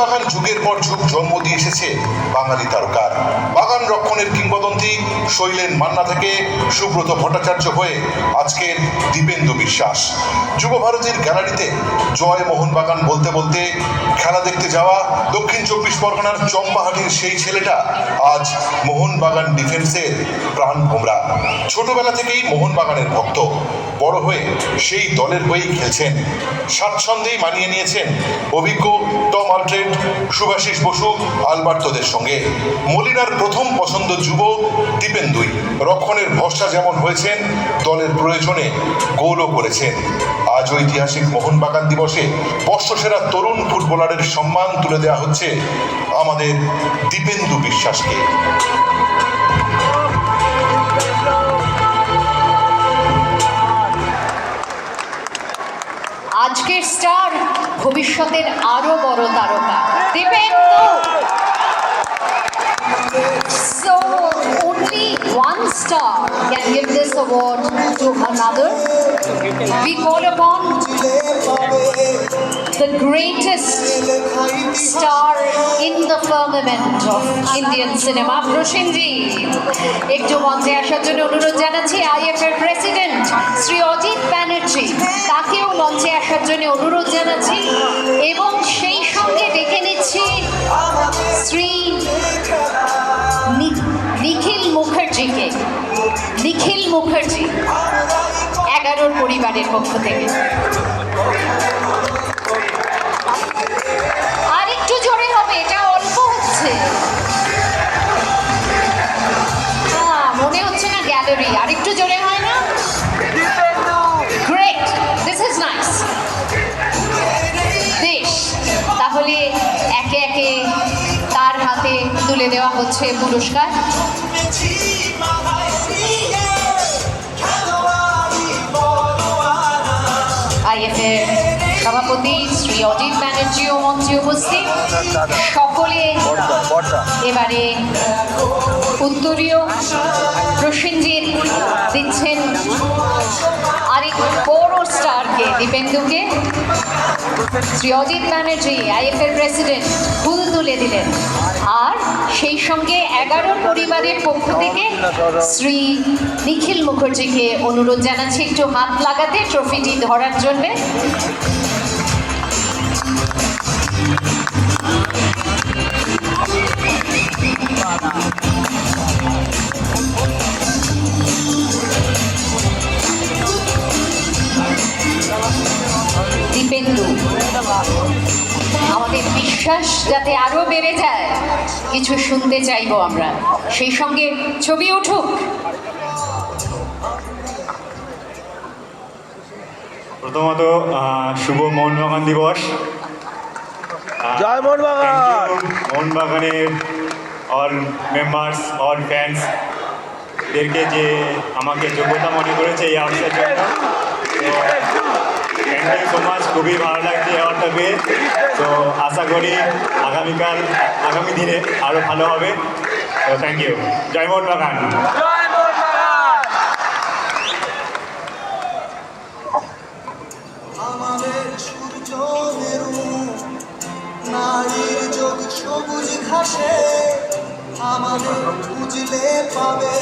মোহনবাগান যুগের পর যুগ জন্ম দিয়ে এসেছে বাঙালি তারকার। বাগান রক্ষণের কিংবদন্তি শৈলেন মান্না থেকে সুব্রত ভট্টাচার্য হয়ে আজকের দীপেন্দু বিশ্বাস। যুবভারতীর গ্যালারিতে জয় মোহনবাগান বলতে বলতে খেলা দেখতে যাওয়া দক্ষিণ চব্বিশ পরগনার চম্পাহাটির সেই ছেলেটা আজ মোহনবাগান ডিফেন্সের প্রাণ ভোমরা ছোটবেলা থেকেই মোহনবাগানের ভক্ত। বড় হয়ে সেই দলের হয়েই খেলছেন। স্বাচ্ছন্দ্যেই মানিয়ে নিয়েছেন অভিজ্ঞ টম আলট্রেড সুভাষিস বসু, আলবার্তদের সঙ্গে। মলিনার প্রথম পছন্দ যুব, দীপেন্দুই। রক্ষণের ভরসা যেমন হয়েছেন, দলের প্রয়োজনে গোলও করেছেন। আজ ঐতিহাসিক মোহনবাগান দিবসে বর্ষসেরা তরুণ ফুটবলারের সম্মান তুলে দেওয়া হচ্ছে আমাদের দীপেন্দু বিশ্বাসকে। ভবিষ্যতের আরও বড় তারকা Dipendu So only one star can give this award to another. We call upon the greatest star in the firmament of Indian cinema, Prosenjit একটু মঞ্চে আসার জন্য অনুরোধ জানাচ্ছি আইএফএর প্রেসিডেন্ট শ্রী অজিত ব্যানার্জি। তাকেও মঞ্চে আসার জন্য অনুরোধ জানাচ্ছি এবং সেই সঙ্গে ডেকে নিচ্ছি শ্রী নিখিল মুখার্জিকে। নিখিল মুখার্জি এগারোর পরিবারের পক্ষ থেকে। হচ্ছে না গ্যালারি আর একটু জোরে হয় না? গ্রেট দিস ইজ নাইস বেশ। তাহলে একে একে তার হাতে তুলে দেওয়া হচ্ছে পুরস্কার। আইএফের সভাপতি শ্রী অজিত ব্যানার্জিও মঞ্চে উপস্থিত। সকলে এবারে উত্তরীয় প্রসেনজিৎ স্টারকে দীপেন্দুকে। শ্রী অজিত ব্যানার্জি আইএফএর প্রেসিডেন্ট ফুল তুলে দিলেন। আর সেই সঙ্গে এগারো পরিবারের পক্ষ থেকে শ্রী নিখিল মুখার্জিকে অনুরোধ জানাচ্ছি, একটু হাত লাগাতে, ট্রফিটি ধরার জন্যে। বিশ্বাস যাতে আরও বেড়ে যায় কিছু শুনতে চাইব আমরা। সেই সঙ্গে ছবি উঠুক। প্রথমত শুভ মোহনবাগান দিবস। জয় মোহনবাগান! মোহনবাগানের অল মেম্বার্স অল ফ্যান্স এদেরকে যে আমাকে যোগ্যতা মনে করেছে এই অ্যাওয়ার্ডসের জন্য। থ্যাংক ইউ সো মাচ খুবই ভালো লাগছে অ্যাওয়ার্ডটা পেয়ে। তো আশা করি আগামীকাল আগামী দিনে আরও ভালো হবে। তো থ্যাংক ইউ জয় সূর্য মেরু নারীর যোগ সবুজ ঘাসে আমাদের খুঁজলে পাবে।